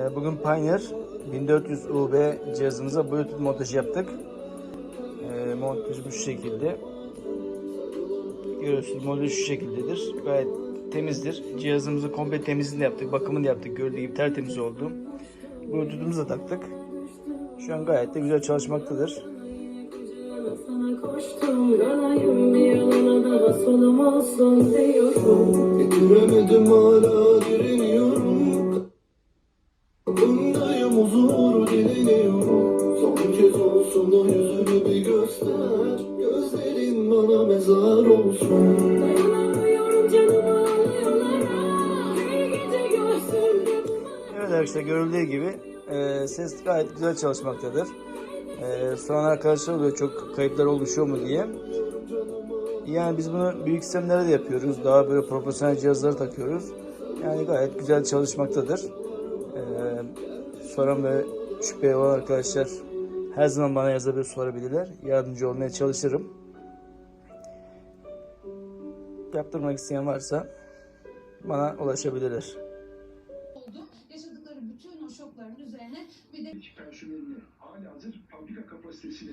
Ee, bugün Pioneer 1400 UB cihazımıza Bluetooth montajı yaptık. Ee, montajı bu şekilde. Görüyorsunuz modül şu şekildedir. Gayet temizdir. Cihazımızı komple temizliğini yaptık. Bakımını yaptık. Gördüğü gibi tertemiz oldu. Bluetooth'umuzu da taktık. Şu an gayet de güzel çalışmaktadır. Sana koştum yanayım bir yalana daha sonum olsun diyorum Bitiremedim hala direniyorum Kapındayım huzuru dileniyorum Son kez olsun o yüzünü bir göster Gözlerin bana mezar olsun Evet arkadaşlar görüldüğü gibi e, ses gayet güzel çalışmaktadır. E, soran arkadaşlar oluyor çok kayıplar oluşuyor mu diye. Yani biz bunu büyük sistemlere de yapıyoruz. Daha böyle profesyonel cihazları takıyoruz. Yani gayet güzel çalışmaktadır. E, soran ve şüphe olan arkadaşlar her zaman bana yazabilir, sorabilirler. Yardımcı olmaya çalışırım. Yaptırmak isteyen varsa bana ulaşabilirler. oldu. Yaşadıkları bütün o şokların üzerine bir de personelini hala hazır fabrika kapasitesini